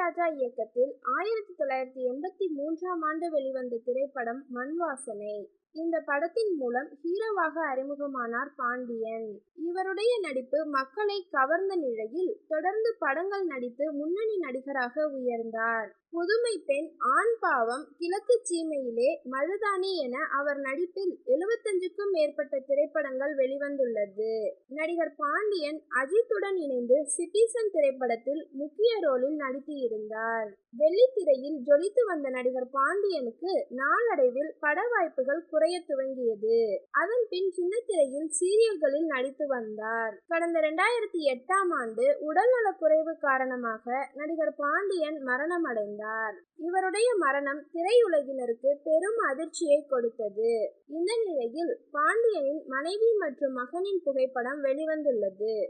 இளையராஜா இயக்கத்தில் ஆயிரத்தி தொள்ளாயிரத்தி எண்பத்தி மூன்றாம் ஆண்டு வெளிவந்த திரைப்படம் மண்வாசனை. இந்த படத்தின் மூலம் ஹீரோவாக அறிமுகமானார் பாண்டியன். இவருடைய நடிப்பு மக்களை கவர்ந்த நிலையில் தொடர்ந்து படங்கள் நடித்து முன்னணி நடிகராக உயர்ந்தார். புதுமை பெண் ஆண் பாவம் கிழக்கு சீமையிலே மருதாணி என அவர் நடிப்பில் எழுபத்தஞ்சுக்கும் மேற்பட்ட திரைப்படங்கள் வெளிவந்துள்ளது. நடிகர் பாண்டியன் அஜித்துடன் இணைந்து சிட்டிசன் திரைப்படத்தில் முக்கிய ரோலில் நடித்து இருந்தார் வெள்ளித்திரையில் ஜொலித்து வந்த நடிகர் பாண்டியனுக்கு நாளடைவில் பட வாய்ப்புகள் குறைய துவங்கியது. அதன் பின் சின்னத்திரையில் சீரியல்களில் நடித்து வந்தார். கடந்த இரண்டாயிரத்தி எட்டாம் ஆண்டு உடல்நலக் குறைவு காரணமாக நடிகர் பாண்டியன் மரணம் அடைந்தார் இவருடைய மரணம் திரையுலகினருக்கு பெரும் அதிர்ச்சியை கொடுத்தது. இந்த நிலையில் பாண்டியனின் மனைவி மற்றும் மகனின் புகைப்படம் வெளிவந்துள்ளது.